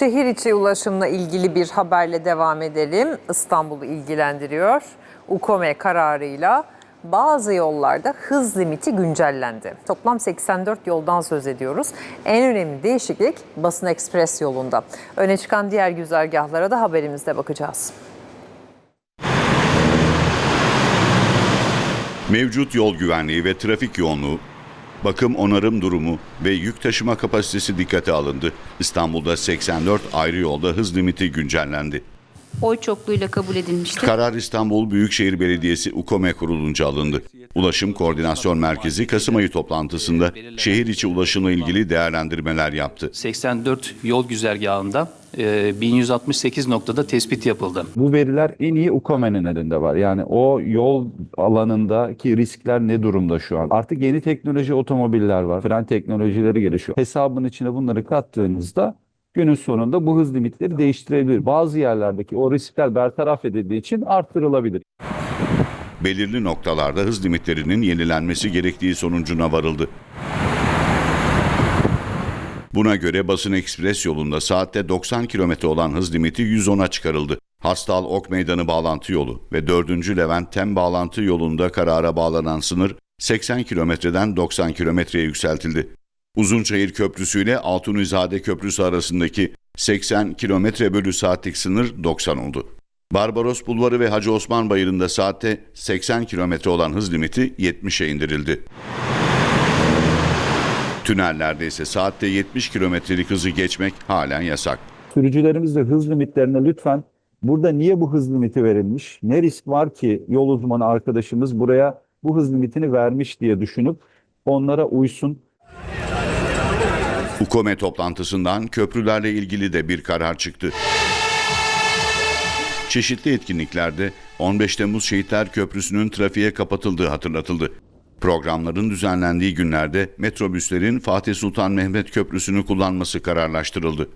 Şehir içi ulaşımla ilgili bir haberle devam edelim. İstanbul'u ilgilendiriyor. UKOME kararıyla bazı yollarda hız limiti güncellendi. Toplam 84 yoldan söz ediyoruz. En önemli değişiklik Basın Ekspres yolunda. Öne çıkan diğer güzergahlara da haberimizde bakacağız. Mevcut yol güvenliği ve trafik yoğunluğu, bakım onarım durumu ve yük taşıma kapasitesi dikkate alındı. İstanbul'da 84 ayrı yolda hız limiti güncellendi. oy çokluğuyla kabul edilmiştir. Karar İstanbul Büyükşehir Belediyesi UKOME kurulunca alındı. Ulaşım Koordinasyon Merkezi Kasım ayı toplantısında şehir içi ulaşımla ilgili değerlendirmeler yaptı. 84 yol güzergahında e, 1168 noktada tespit yapıldı. Bu veriler en iyi UKOME'nin elinde var. Yani o yol alanındaki riskler ne durumda şu an? Artık yeni teknoloji otomobiller var. Fren teknolojileri gelişiyor. Hesabın içine bunları kattığınızda günün sonunda bu hız limitleri değiştirebilir. Bazı yerlerdeki o riskler bertaraf edildiği için arttırılabilir. Belirli noktalarda hız limitlerinin yenilenmesi gerektiği sonucuna varıldı. Buna göre Basın Ekspres yolunda saatte 90 km olan hız limiti 110'a çıkarıldı. Hastal Ok Meydanı bağlantı yolu ve 4. Levent Tem bağlantı yolunda karara bağlanan sınır 80 kilometreden 90 kilometreye yükseltildi. Uzunçayır Köprüsü ile Altunizade Köprüsü arasındaki 80 kilometre bölü saatlik sınır 90 oldu. Barbaros Bulvarı ve Hacı Osman Bayırı'nda saatte 80 kilometre olan hız limiti 70'e indirildi. Tünellerde ise saatte 70 kilometrelik hızı geçmek halen yasak. Sürücülerimiz de hız limitlerine lütfen burada niye bu hız limiti verilmiş? Ne risk var ki yol uzmanı arkadaşımız buraya bu hız limitini vermiş diye düşünüp onlara uysun. UKOME toplantısından köprülerle ilgili de bir karar çıktı. Çeşitli etkinliklerde 15 Temmuz Şehitler Köprüsü'nün trafiğe kapatıldığı hatırlatıldı. Programların düzenlendiği günlerde metrobüslerin Fatih Sultan Mehmet Köprüsü'nü kullanması kararlaştırıldı.